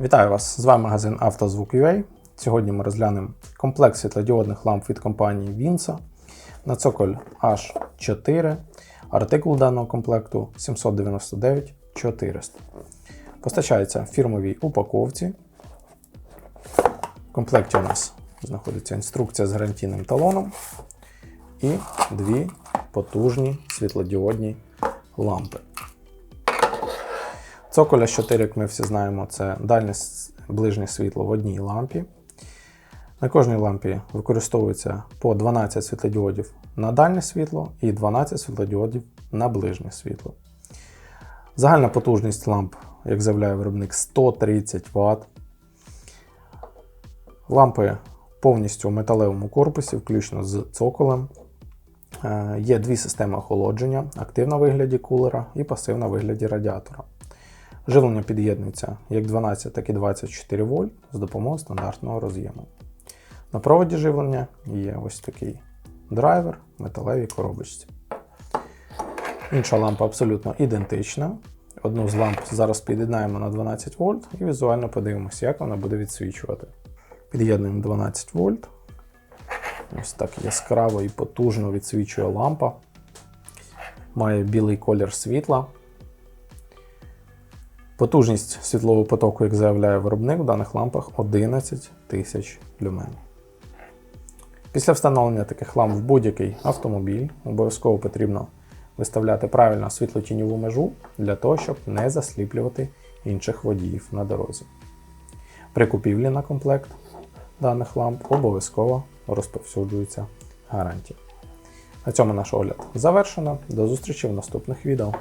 Вітаю вас! З вами магазин «Автозвук.UA». Сьогодні ми розглянемо комплект світлодіодних ламп від компанії Vinsa на цоколь H4. Артикул даного комплекту 799 400. Постачається в фірмовій упаковці. В комплекті у нас знаходиться інструкція з гарантійним талоном і дві потужні світлодіодні лампи. Цоколя 4, як ми всі знаємо, це дальнє ближнє світло в одній лампі. На кожній лампі використовується по 12 світлодіодів на дальнє світло і 12 світлодіодів на ближнє світло. Загальна потужність ламп, як заявляє виробник, 130 Вт. Лампи повністю у металевому корпусі, включно з цоколем. Е, Є дві системи охолодження: активна в вигляді кулера і пасивна в вигляді радіатора. Живлення під'єднується як 12, так і 24 вольт з допомогою стандартного роз'єму. На проводі живлення є ось такий драйвер в металевій коробочці. Інша лампа абсолютно ідентична. Одну з ламп зараз під'єднаємо на 12 вольт і візуально подивимося, як вона буде відсвічувати. Під'єднуємо 12 вольт. Ось так яскраво і потужно відсвічує лампа. Має білий колір світла. Потужність світлового потоку, як заявляє виробник, в даних лампах 11 тисяч люмен. Після встановлення таких ламп в будь-який автомобіль обов'язково потрібно виставляти правильно світлотіньову межу для того, щоб не засліплювати інших водіїв на дорозі. При купівлі на комплект даних ламп обов'язково розповсюджується гарантія. На цьому наш огляд завершено. До зустрічі в наступних відео.